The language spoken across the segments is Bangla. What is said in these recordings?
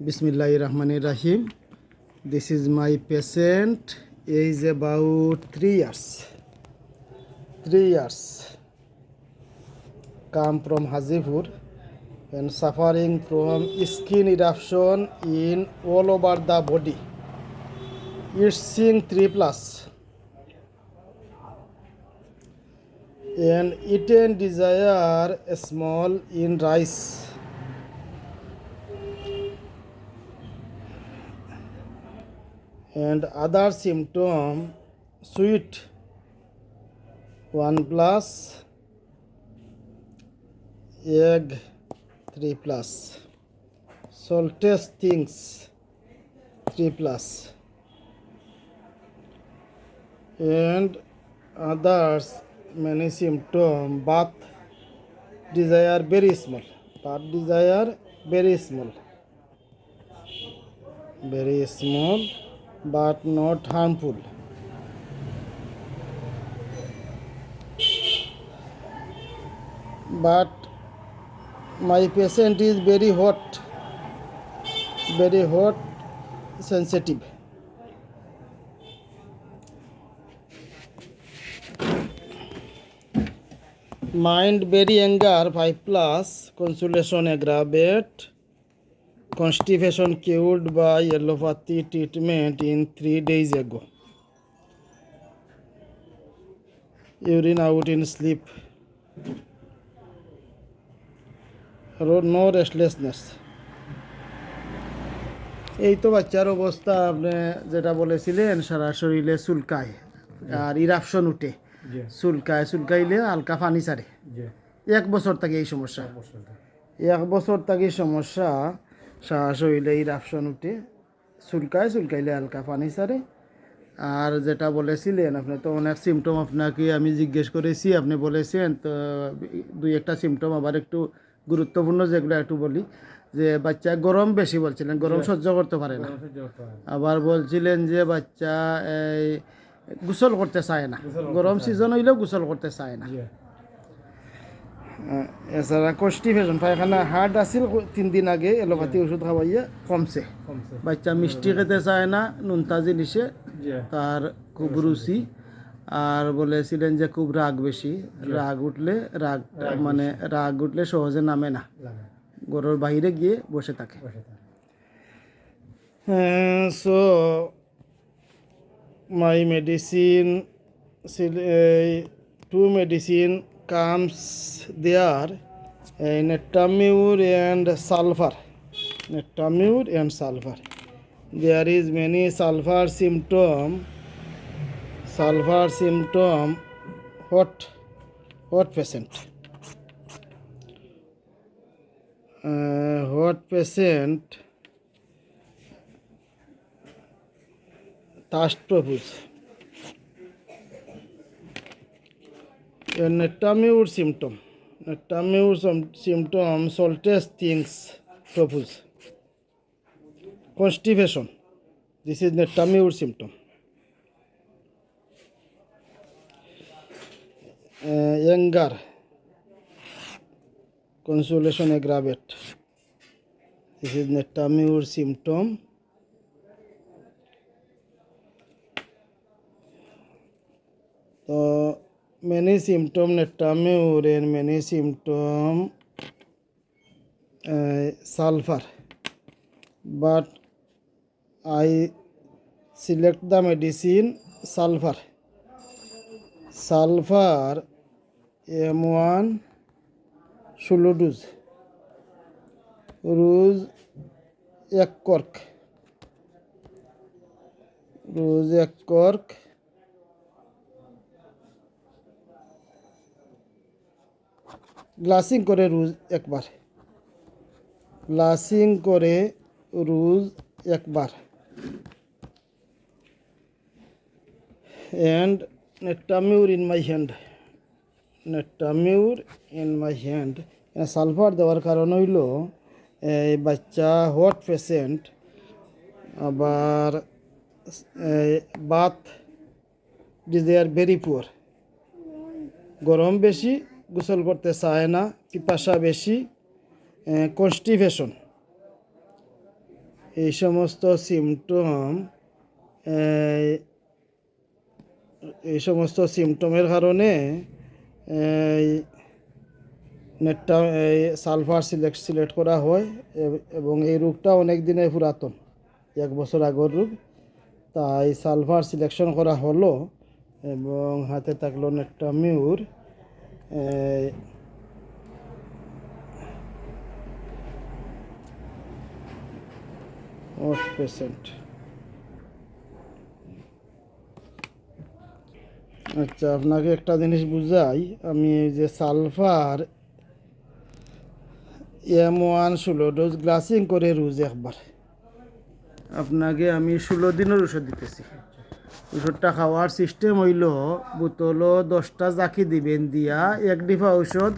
Bismillah Rahman Rahim. This is my patient. Age about three years. Three years. Come from Hazipur and suffering from skin eruption in all over the body. Itching 3 plus. And eaten desire small in rice. And other symptom sweet 1 plus egg 3 plus saltish things 3 plus and others many symptom bath desire very small bath desire very small very small but not harmful. But my patient is very hot, very hot, sensitive. Mind very anger 5 plus, consolation aggravate, constipation cured by allopathy treatment in three days ago. Urine out in sleep. Ro- No restlessness. এই তো বাচ্চার অবস্থা আপনি যেটা বলেছিলেন সারা শরীরে চুলকায় আর ইরাপশন উঠে চুলকায় চুলকাইলে হালকা পানি ছাড়ে এক বছর থেকে এই সমস্যা এক বছর থেকে সমস্যা শ্বাস হইলে এই রাফসন উঠে চুলকায় চুলকাইলে হালকা পানি ছাড়ে আর যেটা বলেছিলেন আপনি তো অনেক সিমটম আপনাকে আমি জিজ্ঞেস করেছি আপনি বলেছেন তো দুই একটা সিমটম আবার একটু গুরুত্বপূর্ণ যেগুলো একটু বলি। যে বাচ্চা গরম বেশি বলছিলেন গরম সহ্য করতে পারে না। আবার বলছিলেন যে বাচ্চা এই গোসল করতে চায় না। গরম সিজন হইলেও গোসল করতে চায় না। এছাড়া কষ্টিভেশন পায়খানা হার্ট আছিল তিন দিন আগে এলোপাতি ওষুধ খাওয়াইয়া কমছে। বাচ্চা মিষ্টি খেতে চায় না নুনতা জিনিসে তার খুব রুচি। আর বলেছিলেন যে খুব রাগ বেশি। রাগ উঠলে রাগ মানে রাগ উঠলে সহজে নামে না। গরুর বাইরে গিয়ে বসে থাকে। বসে থাকে। So my medicine two medicine comes there natrum mur and sulphur natrum mur and sulphur there is many sulphur symptom sulphur symptom hot hot patient hot patient thirst profuse. A netamure symptom. Netamure sym- symptom saltish things profuse. Constipation. This is netamure symptom. Uh, anger. Consolation aggravate. This is netamure symptom. Many symptom netamure and many symptom uh, sulfur. But I select the medicine sulfur. Sulfur M1 ষোলো ডোজ রোজ এক কর্ক রোজ এক কর্ক গ্লাসিং করে রোজ একবার। গ্লাসিং করে রোজ একবার। And natrum mur in my hand natrum mur in my hand sulphur দেওয়ার কারণ হইল, এই বাচ্চা হট পেশেন্ট আবার বাত ডিজায়ার ভেরি পুয়ার গরম বেশি গোসল করতে চায় না, পিপাসা বেশি কনস্টিভেশন এই সমস্ত সিমটম এই সমস্ত সিমটমের কারণে নেটটা এই সালফার সিলেক্ট সিলেক্ট করা হয় এবং এই রোগটা অনেক দিনের পুরাতন, এক বছর আগর রোগ। তাই সালফার সিলেকশন করা হলো, এবং হাতে থাকল নেটটা মিউর। পেশেন্ট আচ্ছা আপনাকে একটা জিনিস বুঝাই। আমি যে সালফার এম ওয়ান ষোলো ডোজ গ্লাসিং করে রোজ একবার। আপনাকে আমি ষোলো দিনের ওষুধ দিতেছি। ওষুধটা খাওয়ার সিস্টেম হইল বোতলও দশটা জাকি দিবেন দিয়া এক ডিফা ঔষধ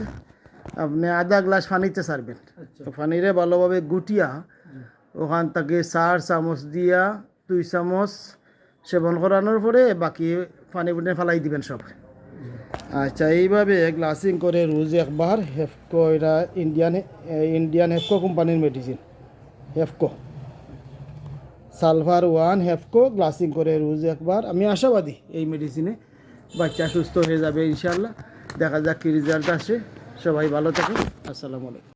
আপনি আধা গ্লাস পানিতে ছাড়বেন পানিরে ভালোভাবে গুটিয়া ওখান থেকে চার চামচ দিয়া দুই চামচ সেবন করানোর পরে বাকি পানি পুনি ফেলাই দিবেন সব। আচ্ছা এইভাবে গ্লাসিং করে রোজ একবার হেফকো এটা ইন্ডিয়ান ইন্ডিয়ান হেফকো কোম্পানির মেডিসিন হেফকো। সালভার ওয়ান হ্যাফকো গ্লাসিং করে রোজ একবার। আমি আশাবাদী এই মেডিসিনে বাচ্চা সুস্থ হয়ে যাবে ইনশাল্লাহ দেখা যাক কী রেজাল্ট আসে। সবাই ভালো থাকুন। আসসালামু আলাইকুম।